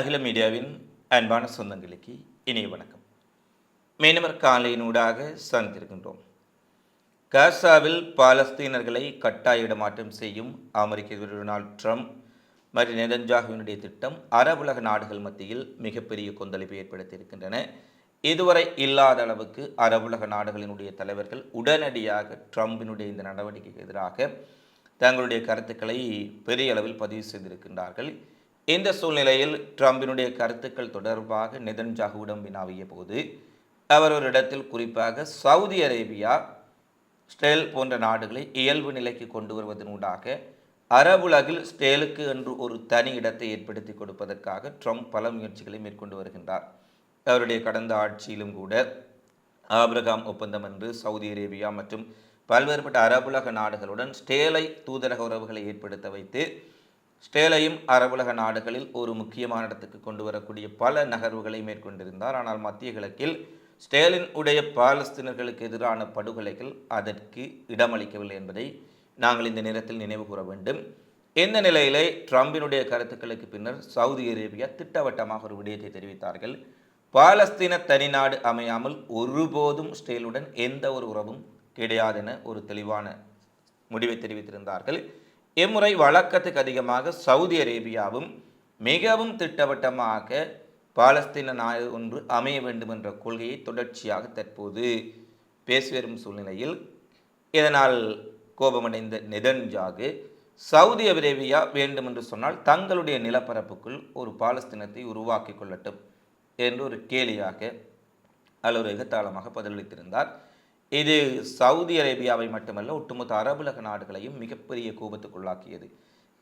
அகில மீடியாவின் அன்பான சொந்தங்களுக்கு இனிய வணக்கம். மீனவர் காலையினூடாக சந்திருக்கின்றோம் காசாவில் பாலஸ்தீனர்களை கட்டாய இடமாற்றம் செய்யும் அமெரிக்க அதிபர் டொனால்ட் ட்ரம்ப் மற்றும் நெதன்ஜாகுவினுடைய திட்டம் அரபுலக நாடுகள் மத்தியில் மிகப்பெரிய கொந்தளிப்பை ஏற்படுத்தியிருக்கின்றன. இதுவரை இல்லாத அளவுக்கு அரபுலக நாடுகளினுடைய தலைவர்கள் உடனடியாக ட்ரம்பினுடைய இந்த நடவடிக்கைக்கு எதிராக தங்களுடைய கருத்துக்களை பெரிய அளவில் பதிவு செய்திருக்கின்றார்கள். இந்த சூழ்நிலையில் ட்ரம்பினுடைய கருத்துக்கள் தொடர்பாக நெதன்ஜாகுவிடம் வினாவிய போது அவர் ஒரு இடத்தில் குறிப்பாக சவுதி அரேபியா ஸ்டேல் போன்ற நாடுகளை இயல்பு நிலைக்கு கொண்டு வருவதனூடாக அரபுலகில் ஸ்டேலுக்கு என்று ஒரு தனி இடத்தை ஏற்படுத்தி கொடுப்பதற்காக ட்ரம்ப் பல முயற்சிகளை மேற்கொண்டு வருகின்றார். அவருடைய கடந்த ஆட்சியிலும் கூட ஆபிரகாம் ஒப்பந்தம் என்று சவுதி அரேபியா மற்றும் பல்வேறுபட்ட அரபுலக நாடுகளுடன் ஸ்டேலை தூதரக உறவுகளை ஏற்படுத்த வைத்து ஸ்டேலையும் அரபுலக நாடுகளில் ஒரு முக்கியமான இடத்துக்கு கொண்டு வரக்கூடிய பல நகர்வுகளை மேற்கொண்டிருந்தார். ஆனால் மத்திய கிழக்கில் ஸ்டேலின் உடைய பாலஸ்தீனர்களுக்கு எதிரான படுகொலைகள் அதற்கு இடமளிக்கவில்லை என்பதை நாங்கள் இந்த நேரத்தில் நினைவு கூற வேண்டும். இந்த நிலையிலே ட்ரம்பினுடைய கருத்துக்களுக்கு பின்னர் சவுதி அரேபியா திட்டவட்டமாக ஒரு விடயத்தை தெரிவித்தார்கள். பாலஸ்தீன தனிநாடு அமையாமல் ஒருபோதும் ஸ்டேலுடன் எந்த ஒரு உறவும் கிடையாதென ஒரு தெளிவான முடிவை தெரிவித்திருந்தார்கள். இம்முறை வழக்கத்துக்கு அதிகமாக சவுதி அரேபியாவும் மிகவும் திட்டவட்டமாக பாலஸ்தீன நாடு ஒன்று அமைய வேண்டும் என்ற கொள்கையை தொடர்ச்சியாக தற்போது பேசி வரும் சூழ்நிலையில் இதனால் கோபமடைந்த நெதன்ஜாகு சவுதி அரேபியா வேண்டும் என்று சொன்னால் தங்களுடைய நிலப்பரப்புக்குள் ஒரு பாலஸ்தீனத்தை உருவாக்கி கொள்ளட்டும் என்று ஒரு கேலியாக அல்ல ஒரு எகத்தாளமாக பதிலளித்திருந்தார். இது சவுதி அரேபியாவை மட்டுமல்ல ஒட்டுமொத்த அரபுலக நாடுகளையும் மிகப்பெரிய கோபத்துக்குள்ளாக்கியது.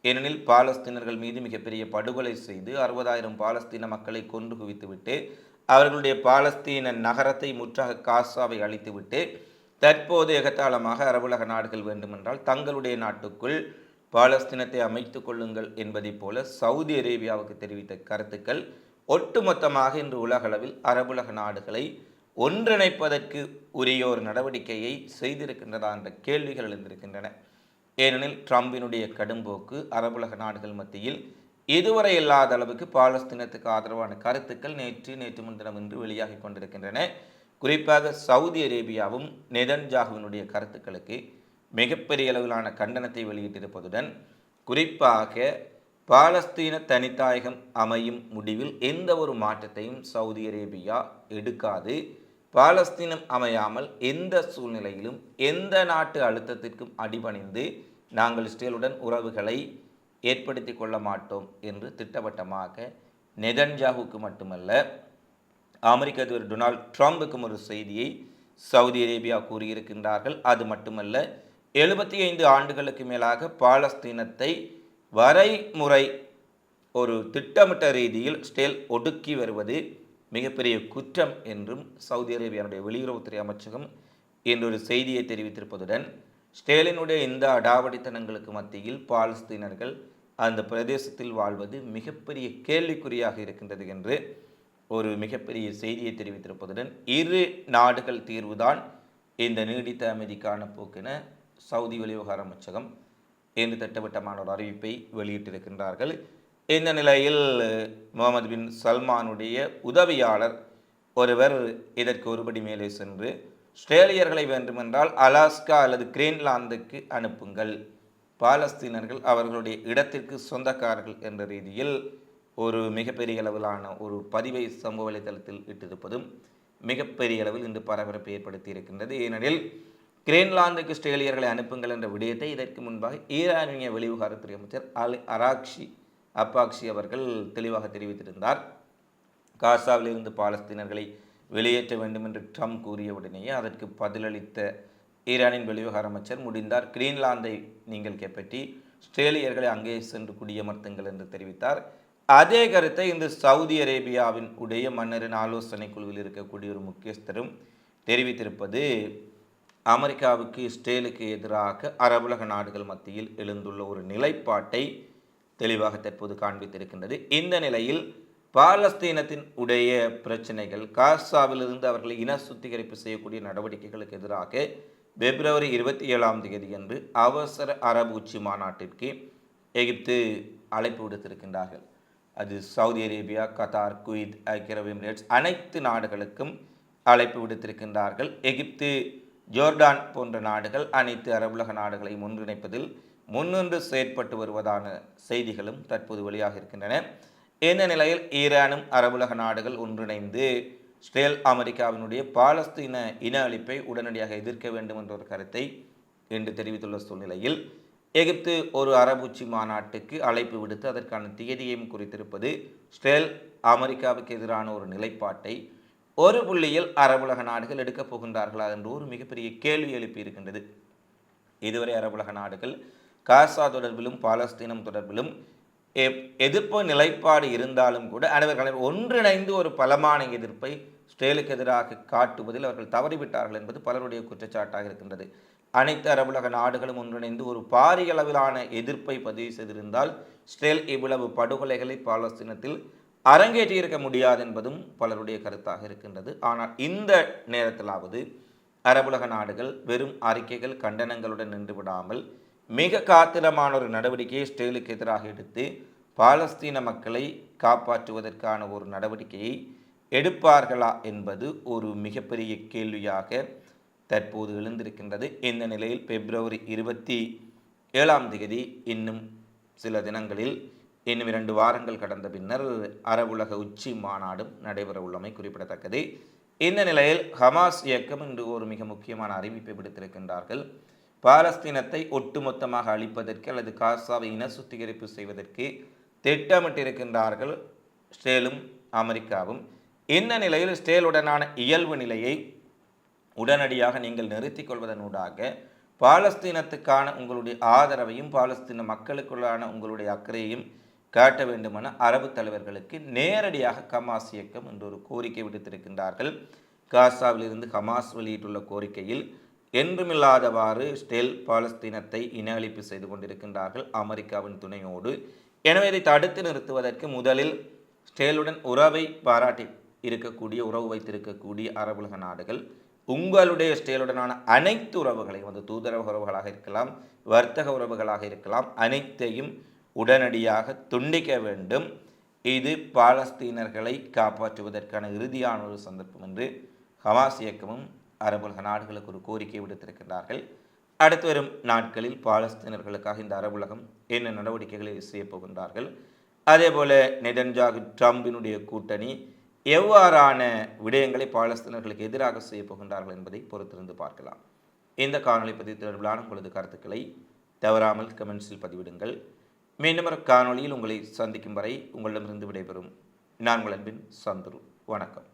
ஏனெனில் பாலஸ்தீனர்கள் மீது மிகப்பெரிய படுகொலை செய்து அறுபதாயிரம் பாலஸ்தீன மக்களை கொன்று குவித்துவிட்டு அவர்களுடைய பாலஸ்தீன நகரத்தை முற்றாக காசாவை அழித்துவிட்டு தற்போது எகத்தாளமாக அரபுலக நாடுகள் வேண்டுமென்றால் தங்களுடைய நாட்டுக்குள் பாலஸ்தீனத்தை அமைத்து கொள்ளுங்கள் என்பதைப் போல சவுதி அரேபியாவுக்கு தெரிவித்த கருத்துக்கள் ஒட்டுமொத்தமாக இன்று உலகளவில் அரபுலக நாடுகளை ஒன்றிணைப்பதற்கு உரிய ஒரு நடவடிக்கையை செய்திருக்கின்றதா என்ற கேள்விகள் எழுந்திருக்கின்றன. ஏனெனில் ட்ரம்பினுடைய கடும்போக்கு அரபுலக நாடுகள் மத்தியில் இதுவரை இல்லாத அளவுக்கு பாலஸ்தீனத்துக்கு ஆதரவான கருத்துக்கள் நேற்று நேற்று முன்தினம் இன்று வெளியாகி கொண்டிருக்கின்றன. குறிப்பாக சவுதி அரேபியாவும் நெதன்ஜாகுவினுடைய கருத்துக்களுக்கு மிகப்பெரிய அளவிலான கண்டனத்தை வெளியிட்டிருப்பதுடன் குறிப்பாக பாலஸ்தீன தனித்தாயகம் அமையும் முடிவில் எந்த ஒரு மாற்றத்தையும் சவுதி அரேபியா எடுக்காது. பாலஸ்தீனம் அமையாமல் எந்த சூழ்நிலையிலும் எந்த நாட்டு அழுத்தத்திற்கும் அடிபணிந்து நாங்கள் இஸ்ரேலுடன் உறவுகளை ஏற்படுத்தி கொள்ள மாட்டோம் என்று திட்டவட்டமாக நெதன்ஜாகுக்கு மட்டுமல்ல அமெரிக்க அதிபர் டொனால்ட் ட்ரம்புக்கும் ஒரு செய்தியை சவுதி அரேபியா கூறியிருக்கின்றார்கள். அது மட்டுமல்ல எழுபத்தி ஐந்து ஆண்டுகளுக்கு மேலாக பாலஸ்தீனத்தை வரைமுறை ஒரு திட்டமிட்ட ரீதியில் ஸ்டேல் ஒடுக்கி வருவது மிகப்பெரிய குற்றம் என்றும் சவுதி அரேபியாவுடைய வெளியுறவுத்துறை அமைச்சகம் என்றொரு செய்தியை தெரிவித்திருப்பதுடன் ஸ்டேலினுடைய இந்த அடாவடித்தனங்களுக்கு மத்தியில் பாலஸ்தீனர்கள் அந்த பிரதேசத்தில் வாழ்வது மிகப்பெரிய கேள்விக்குறியாக இருக்கின்றது என்று ஒரு மிகப்பெரிய செய்தியை தெரிவித்திருப்பதுடன் இரு நாடுகள் தீர்வுதான் இந்த நீடித்த அமைதிக்கான போக்கென சவுதி வெளிவிவகார அமைச்சகம் என்று திட்டவட்டமான ஒரு அறிவிப்பை வெளியிட்டிருக்கின்றார்கள். இந்த நிலையில் முகமது பின் சல்மானுடைய உதவியாளர் ஒருவர் இதற்கு ஒருபடி மேலே சென்று ஸ்ட்ரேலியர்களை வேண்டுமென்றால் அலாஸ்கா அல்லது கிரீன்லாந்துக்கு அனுப்புங்கள். பாலஸ்தீனர்கள் அவர்களுடைய இடத்திற்கு சொந்தக்காரர்கள் என்ற ரீதியில் ஒரு மிகப்பெரிய அளவிலான ஒரு பதிவை சமூக வலைதளத்தில் இட்டிருப்பதும் மிகப்பெரிய அளவில் இன்று பரபரப்பை ஏற்படுத்தி இருக்கின்றது. ஏனெனில் கிரீன்லாந்துக்கு ஸ்ட்ரேலியர்களை அனுப்புங்கள் என்ற விடயத்தை இதற்கு முன்பாக ஈரானிய வெளிவிவகாரத்துறை அமைச்சர் அல் அராக்ஷி அப்பாக்சி அவர்கள் தெளிவாக தெரிவித்திருந்தார். காசாவிலிருந்து பாலஸ்தீனர்களை வெளியேற்ற வேண்டும் என்று ட்ரம்ப் கூறிய உடனேயே அதற்கு பதிலளித்த ஈரானின் வெளிவிவகார அமைச்சர் முடிந்தார். கிரீன்லாந்தை நீங்கள் கைப்பற்றி ஸ்ட்ரேலியர்களை அங்கே சென்று குடியமர்த்துங்கள் என்று தெரிவித்தார். அதே கருத்தை இந்த சவுதி அரேபியாவின் உடைய மன்னரின் ஆலோசனை குழுவில் இருக்கக்கூடிய ஒரு முக்கியஸ்தரும் தெரிவித்திருப்பது அமெரிக்காவுக்கு இஸ்ரேலுக்கு எதிராக அரபுலக நாடுகள் மத்தியில் எழுந்துள்ள ஒரு நிலைப்பாட்டை தெளிவாக தற்போது காண்பித்திருக்கின்றது. இந்த நிலையில் பாலஸ்தீனத்தின் உடைய பிரச்சனைகள் காசாவிலிருந்து அவர்களை இன சுத்திகரிப்பு செய்யக்கூடிய நடவடிக்கைகளுக்கு எதிராக பிப்ரவரி இருபத்தி ஏழாம் தேதி அன்று அவசர அரபு உச்சி மாநாட்டிற்கு எகிப்து அழைப்பு விடுத்திருக்கின்றார்கள். அது சவுதி அரேபியா கத்தார் குயித் ஐக்கிய அரபு எமிரேட்ஸ் அனைத்து நாடுகளுக்கும் அழைப்பு விடுத்திருக்கின்றார்கள். எகிப்து ஜோர்டான் போன்ற நாடுகள் அனைத்து அரபுலக நாடுகளையும் ஒன்றிணைப்பதில் முன்னின்று செயற்பட்டு வருவதான செய்திகளும் தற்போது வெளியாக இருக்கின்றன. இந்த நிலையில் ஈரானும் அரபுலக நாடுகள் ஒன்றிணைந்து ஸ்ரேல் அமெரிக்காவினுடைய பாலஸ்தீன இன அழிப்பை உடனடியாக எதிர்க்க வேண்டும் என்ற ஒரு கருத்தை என்று தெரிவித்துள்ள சூழ்நிலையில் எகிப்து ஒரு அரபுச்சி மாநாட்டுக்கு அழைப்பு விடுத்து அதற்கான தேதியையும் குறித்திருப்பது ஸ்ரேல் அமெரிக்காவுக்கு எதிரான ஒரு நிலைப்பாட்டை ஒரு புள்ளியில் அரபுலக நாடுகள் எடுக்கப் போகின்றார்களா என்று ஒரு மிகப்பெரிய கேள்வி எழுப்பி இருக்கின்றது. இதுவரை அரபுலக நாடுகள் காசா தொடர்பிலும் பாலஸ்தீனம் தொடர்பிலும் எதிர்ப்பு நிலைப்பாடு இருந்தாலும் கூட அனைவர்கள் ஒன்றிணைந்து ஒரு பலமான எதிர்ப்பை ஸ்டேலுக்கு எதிராக காட்டுவதில் அவர்கள் தவறிவிட்டார்கள் என்பது பலருடைய குற்றச்சாட்டாக இருக்கின்றது. அனைத்து அரபுலக நாடுகளும் ஒன்றிணைந்து ஒரு பாரிய அளவிலான எதிர்ப்பை பதிவு செய்திருந்தால் ஸ்டேல் இவ்வளவு படுகொலைகளை பாலஸ்தீனத்தில் அரங்கேற்றியிருக்க முடியாது என்பதும் பலருடைய கருத்தாக இருக்கின்றது. ஆனால் இந்த நேரத்திலாவது அரபுலக நாடுகள் வெறும் அறிக்கைகள் கண்டனங்களுடன் நின்று விடாமல் மிக காத்திரமான ஒரு நடவடிக்கையை ஸ்டேலுக்கு எதிராக எடுத்து பாலஸ்தீன மக்களை காப்பாற்றுவதற்கான ஒரு நடவடிக்கையை எடுப்பார்களா என்பது ஒரு மிகப்பெரிய கேள்வியாக தற்போது எழுந்திருக்கின்றது. இந்த நிலையில் பிப்ரவரி இருபத்தி ஏழாம் தேதி இன்னும் சில தினங்களில் இன்னும் இரண்டு வாரங்கள் கடந்த பின்னர் அரபுலக உச்சி மாநாடும் நடைபெற உள்ளமை குறிப்பிடத்தக்கது. இந்த நிலையில் ஹமாஸ் இயக்கம் இன்று ஒரு மிக முக்கியமான அறிவிப்பை விடுத்திருக்கின்றார்கள். பாலஸ்தீனத்தை ஒட்டுமொத்தமாக அழிப்பதற்கு அல்லது காசாவை இன சுத்திகரிப்பு செய்வதற்கு திட்டமிட்டிருக்கின்றார்கள் ஸ்டேலும் அமெரிக்காவும். இந்த நிலையில் ஸ்டேலுடனான இயல்பு நிலையை உடனடியாக நீங்கள் நிறுத்திக் கொள்வதனூடாக பாலஸ்தீனத்துக்கான உங்களுடைய ஆதரவையும் பாலஸ்தீன மக்களுக்குள்ளான உங்களுடைய அக்கறையையும் காட்ட வேண்டுமென அரபு தலைவர்களுக்கு நேரடியாக கமாஸ் இயக்கம் என்று ஒரு கோரிக்கை விடுத்திருக்கின்றார்கள். காசாவிலிருந்து ஹமாஸ் வெளியிட்டுள்ள கோரிக்கையில் என்றுமில்லாதவாறு ஸ்டெல் பாலஸ்தீனத்தை இன அழிப்பு செய்து கொண்டிருக்கின்றார்கள் அமெரிக்காவின் துணையோடு. எனவே இதை தடுத்து நிறுத்துவதற்கு முதலில் ஸ்டேலுடன் உறவை பாராட்டி இருக்கக்கூடிய உறவு வைத்திருக்கக்கூடிய அரபுலக நாடுகள் உங்களுடைய ஸ்டேலுடனான அனைத்து உறவுகளையும் வந்து தூதரக உறவுகளாக இருக்கலாம் வர்த்தக உறவுகளாக இருக்கலாம் அனைத்தையும் உடனடியாக துண்டிக்க வேண்டும். இது பாலஸ்தீனர்களை காப்பாற்றுவதற்கான இறுதியான ஒரு சந்தர்ப்பம் என்று ஹமாஸ் இயக்கமும் அரபுலக நாடுகளுக்கு ஒரு கோரிக்கை விடுத்திருக்கின்றார்கள். அடுத்து வரும் நாட்களில் பாலஸ்தீனர்களுக்காக இந்த அரபுலகம் என்ன நடவடிக்கைகளை செய்ய போகின்றார்கள்? அதே போல் நெதன்ஜாகு ட்ரம்பினுடைய கூட்டணி எவ்வாறான விடயங்களை பாலஸ்தீனர்களுக்கு எதிராக செய்ய போகின்றார்கள் என்பதை பொறுத்திருந்து பார்க்கலாம். இந்த காணொலி பதிவு தொடர்பிலான உங்களது கருத்துக்களை தவறாமல் கமெண்ட்ஸில் பதிவிடுங்கள். மீண்டும் ஒரு காணொலியில் உங்களை சந்திக்கும் வரை உங்களிடமிருந்து விடைபெறும். நான் உங்கள் அன்பின் சந்துரு. வணக்கம்.